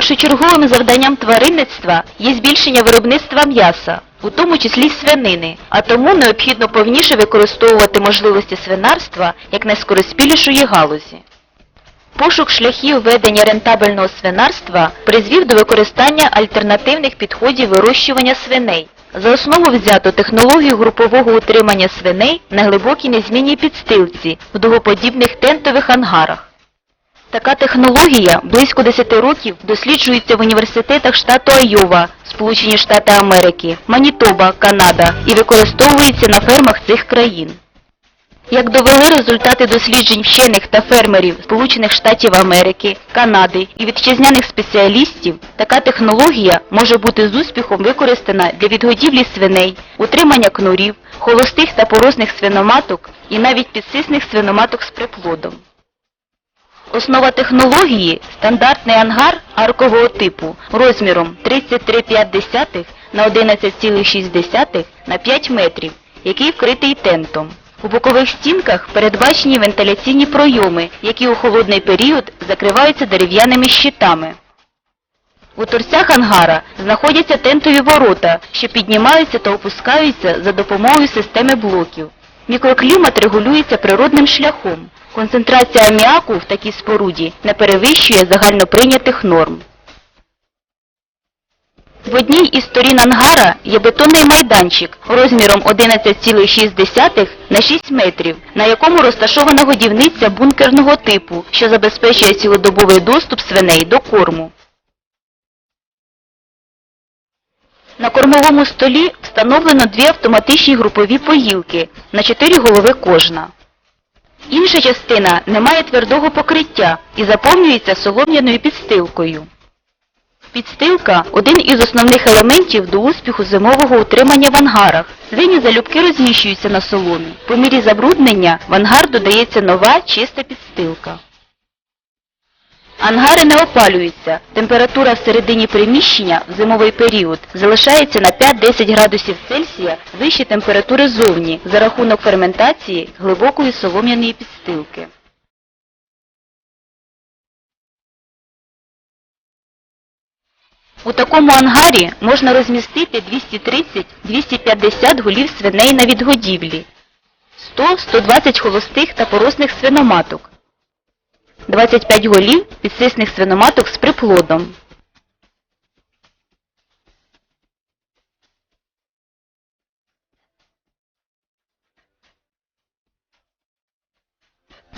Першочерговим завданням тваринництва є збільшення виробництва м'яса, у тому числі свинини, а тому необхідно повніше використовувати можливості свинарства як найскороспілішої галузі. Пошук шляхів ведення рентабельного свинарства призвів до використання альтернативних підходів вирощування свиней. За основу взято технологію групового утримання свиней на глибокій незмінній підстилці в дугоподібних тентових ангарах. Така технологія близько 10 років досліджується в університетах штату Айова, Сполучені Штати Америки, Манітоба, Канада і використовується на фермах цих країн. Як довели результати досліджень вчених та фермерів Сполучених Штатів Америки, Канади і вітчизняних спеціалістів, така технологія може бути з успіхом використана для відгодівлі свиней, утримання кнурів, холостих та поросних свиноматок і навіть підсисних свиноматок з приплодом. Основа технології – стандартний ангар аркового типу розміром 33,5 на 11,6 на 5 метрів, який вкритий тентом. У бокових стінках передбачені вентиляційні пройоми, які у холодний період закриваються дерев'яними щитами. У торцях ангара знаходяться тентові ворота, що піднімаються та опускаються за допомогою системи блоків. Мікроклімат регулюється природним шляхом. Концентрація аміаку в такій споруді не перевищує загальноприйнятих норм. В одній із сторін ангара є бетонний майданчик розміром 11,6 на 6 метрів, на якому розташована годівниця бункерного типу, що забезпечує цілодобовий доступ свиней до корму. На кормовому столі встановлено дві автоматичні групові поїлки на 4 голови кожна. Інша частина не має твердого покриття і заповнюється солом'яною підстилкою. Підстилка – один із основних елементів до успіху зимового утримання в ангарах. Свині залюбки розміщуються на соломі. По мірі забруднення в ангар додається нова чиста підстилка. Ангари не опалюються. Температура всередині приміщення в зимовий період залишається на 5-10 градусів Цельсія вище температури зовні за рахунок ферментації глибокої солом'яної підстилки. У такому ангарі можна розмістити 230-250 голів свиней на відгодівлі, 100-120 холостих та поросних свиноматок, 25 голів підсисних свиноматок з приплодом.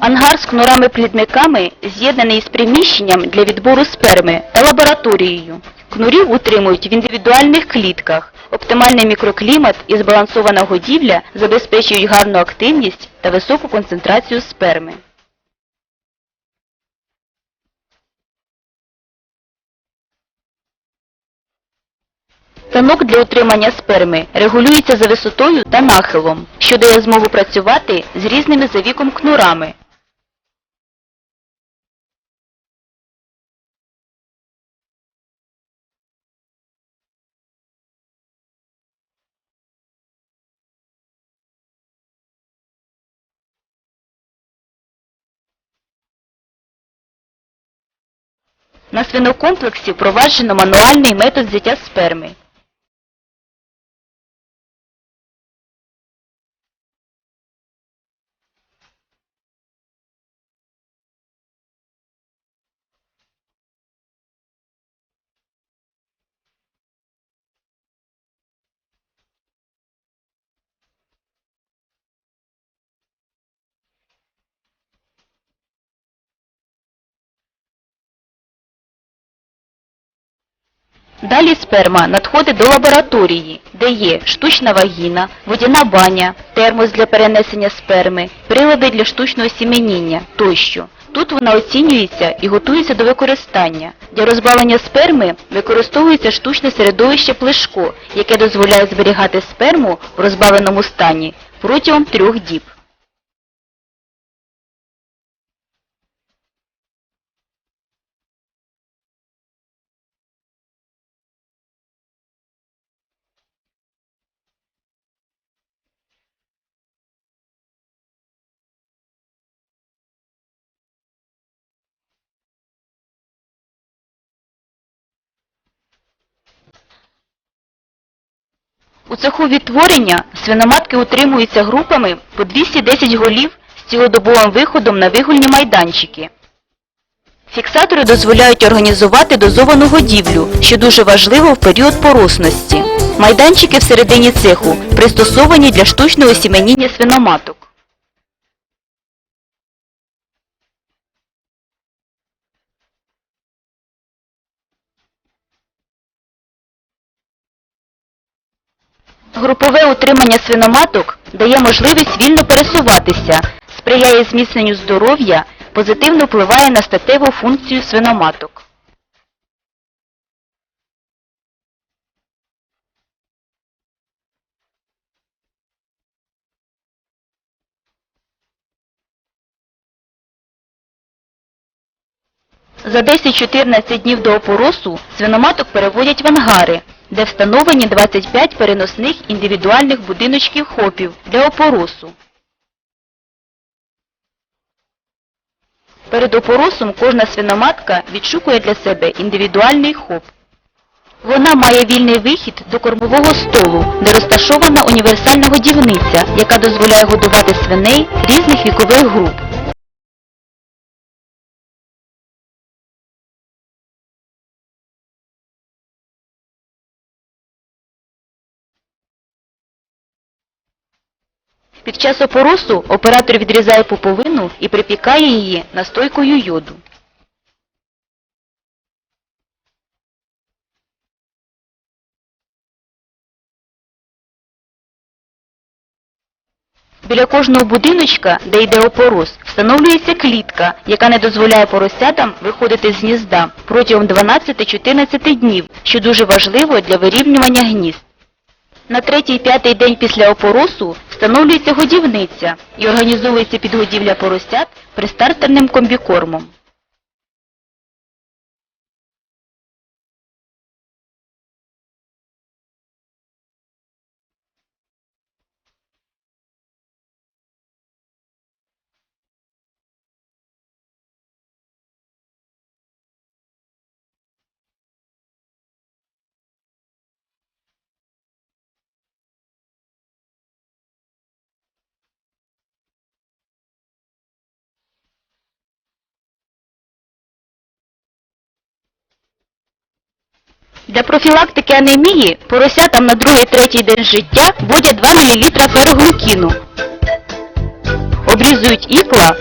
Ангар з кнурами-плідниками з'єднаний з приміщенням для відбору сперми лабораторією. Кнурів утримують в індивідуальних клітках. Оптимальний мікроклімат і збалансована годівля забезпечують гарну активність та високу концентрацію сперми. Станок для утримання сперми регулюється за висотою та нахилом, що дає змогу працювати з різними за віком кнурами. На свинокомплексі впроваджено мануальний метод взяття сперми. Далі сперма надходить до лабораторії, де є штучна вагіна, водяна баня, термос для перенесення сперми, прилади для штучного сіменіння тощо. Тут вона оцінюється і готується до використання. Для розбавлення сперми використовується штучне середовище плешко, яке дозволяє зберігати сперму в розбавленому стані протягом трьох діб. У цеху відтворення свиноматки утримуються групами по 210 голів з цілодобовим виходом на вигульні майданчики. Фіксатори дозволяють організувати дозовану годівлю, що дуже важливо в період поросності. Майданчики всередині цеху пристосовані для штучного сіменіння свиноматок. Групове утримання свиноматок дає можливість вільно пересуватися, сприяє зміцненню здоров'я, позитивно впливає на статеву функцію свиноматок. За 10-14 днів до опоросу свиноматок переводять в ангари, де встановлені 25 переносних індивідуальних будиночків хопів для опоросу. Перед опоросом кожна свиноматка відшукує для себе індивідуальний хоп. Вона має вільний вихід до кормового столу, де розташована універсальна годівниця, яка дозволяє годувати свиней різних вікових груп. Під час опоросу оператор відрізає пуповину і припікає її настойкою йоду. Біля кожного будиночка, де йде опорос, встановлюється клітка, яка не дозволяє поросятам виходити з гнізда протягом 12-14 днів, що дуже важливо для вирівнювання гнізд. На третій-п'ятий день після опоросу встановлюється годівниця і організовується підгодівля поросят пристартерним комбікормом. Для профілактики анемії поросятам на другий-третій день життя вводять 2 мл пероглукіну. Обрізують ікла.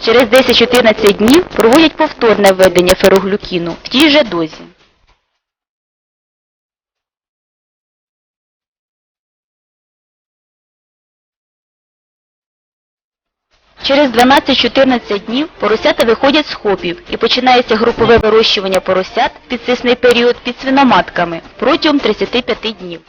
Через 10-14 днів проводять повторне введення фероглюкіну в тій же дозі. Через 12-14 днів поросята виходять з хопів і починається групове вирощування поросят в підсисний період під свиноматками протягом 35 днів.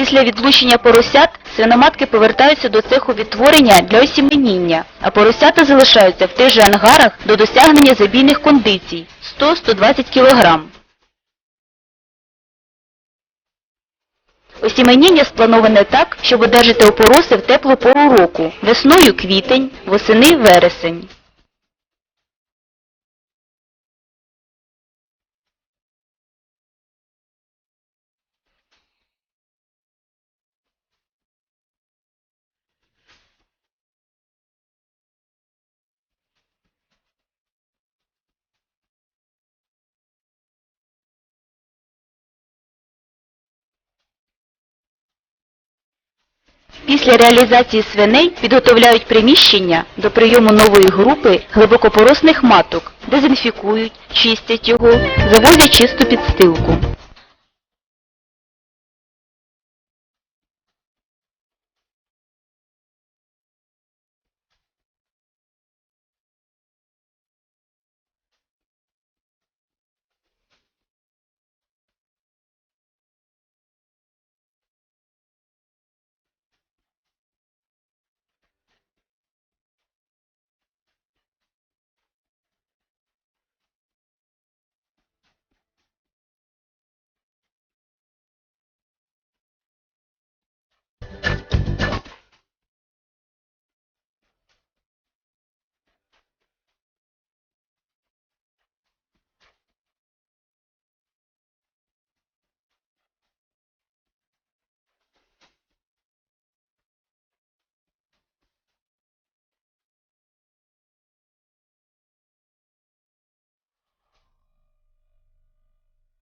Після відлучення поросят свиноматки повертаються до цеху відтворення для осіменіння, а поросята залишаються в тих же ангарах до досягнення забійних кондицій 100-120 кг. Осіменіння сплановане так, щоб одержати опороси в теплу пору року – весною квітень, восени вересень. Після реалізації свиней підготовляють приміщення до прийому нової групи глибокопоросних маток, дезінфікують, чистять його, завозять чисту підстилку.